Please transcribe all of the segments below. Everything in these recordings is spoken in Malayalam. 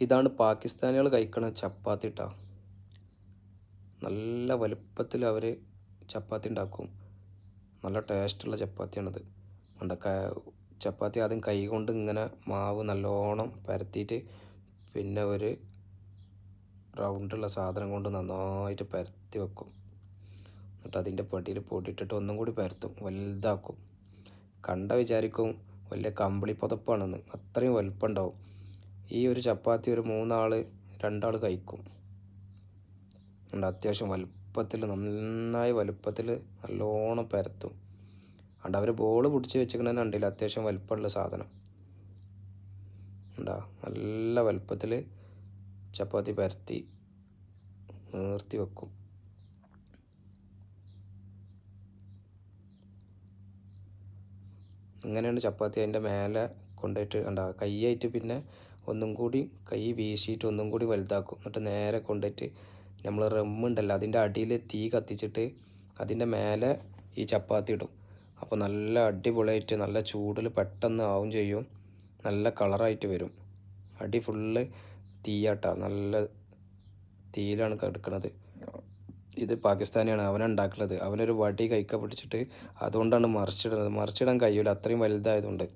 ഇതാണ് പാകിസ്ഥാനികൾ കഴിക്കണ ചപ്പാത്തി ഇട്ടാ നല്ല വലുപ്പത്തിൽ അവർ ചപ്പാത്തി ഉണ്ടാക്കും. നല്ല ടേസ്റ്റുള്ള ചപ്പാത്തിയാണിത്. കണ്ട ചപ്പാത്തി ആദ്യം കൈ കൊണ്ട് ഇങ്ങനെ മാവ് നല്ലോണം പരത്തിയിട്ട് പിന്നെ ഒരു റൗണ്ടുള്ള സാധനം കൊണ്ട് നന്നായിട്ട് പരത്തി വെക്കും. എന്നിട്ട് അതിന്റെ പെട്ടിയിൽ പൊട്ടിയിട്ടിട്ട് ഒന്നും കൂടി പരത്തും. വലുതാക്കും. കണ്ട വിചാരിക്കും വലിയ കമ്പിളി പുതപ്പാണെന്ന്. അത്രയും വലുപ്പം ഉണ്ടാവും. ഈ ഒരു ചപ്പാത്തി ഒരു മൂന്നാൾ രണ്ടാൾ കഴിക്കും. ഉണ്ട് അത്യാവശ്യം വലുപ്പത്തിൽ നന്നായി വലുപ്പത്തിൽ നല്ലോണം പരത്തും. അണ്ട് അവർ ബോൾ പിടിച്ച് വെച്ചിരിക്കണ കണ്ടില്ല? അത്യാവശ്യം വലുപ്പമുള്ള സാധനം. ഉണ്ടാ നല്ല വലുപ്പത്തിൽ ചപ്പാത്തി പരത്തി നിർത്തി വെക്കും. ഇങ്ങനെയാണ് ചപ്പാത്തി അതിന്റെ മേലെ കൊണ്ടുപോയിട്ട് ഉണ്ടാ കൈയായിട്ട് പിന്നെ ഒന്നും കൂടി കൈ വീശിയിട്ട് ഒന്നും കൂടി വലുതാക്കും. എന്നിട്ട് നേരെ കൊണ്ടുപോയിട്ട് നമ്മൾ റമ്മുണ്ടല്ലോ അതിന്റെ അടിയിൽ തീ കത്തിച്ചിട്ട് അതിന്റെ മേലെ ഈ ചപ്പാത്തി ഇടും. അപ്പോൾ നല്ല അടിപൊളിയായിട്ട് നല്ല ചൂടിൽ പെട്ടെന്ന് ആവും ചെയ്യും. നല്ല കളറായിട്ട് വരും. അടി ഫുള്ള് തീയാട്ട. നല്ല തീയിലാണ് കിടക്കുന്നത് ഇത് പാകിസ്ഥാനിയാണ് അവനുണ്ടാക്കുന്നത് അവനൊരു വടി കൈക്ക പിടിച്ചിട്ട് അതുകൊണ്ടാണ് മറിച്ചിടുന്നത്. മറിച്ചിടാൻ കഴിയില്ല അത്രയും വലുതായതുകൊണ്ട്.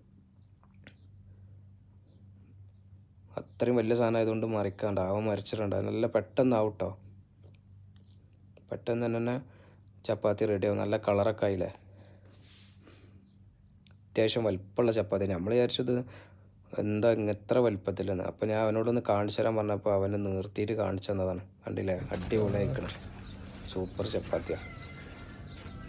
അത്രയും വലിയ സാധനം ആയതുകൊണ്ട് മറിക്കാണ്ട്. അവൻ മരിച്ചിട്ടുണ്ട്. നല്ല പെട്ടെന്ന് ആവട്ടോ പെട്ടെന്ന് തന്നെ ചപ്പാത്തി റെഡിയാവും നല്ല കളറൊക്കെ ആയില്ലേ? അത്യാവശ്യം വലിപ്പമുള്ള ചപ്പാത്തി. നമ്മൾ വിചാരിച്ചത് എന്താ ഇത്ര വലിപ്പത്തിലെന്ന്. അപ്പോൾ ഞാൻ അവനോടൊന്ന് കാണിച്ചു തരാൻ പറഞ്ഞപ്പോൾ അവനെ നിർത്തിയിട്ട് കാണിച്ചു തന്നതാണ്. കണ്ടില്ലേ? അടിപൊളി അയക്കണം സൂപ്പർ ചപ്പാത്തിയാണ്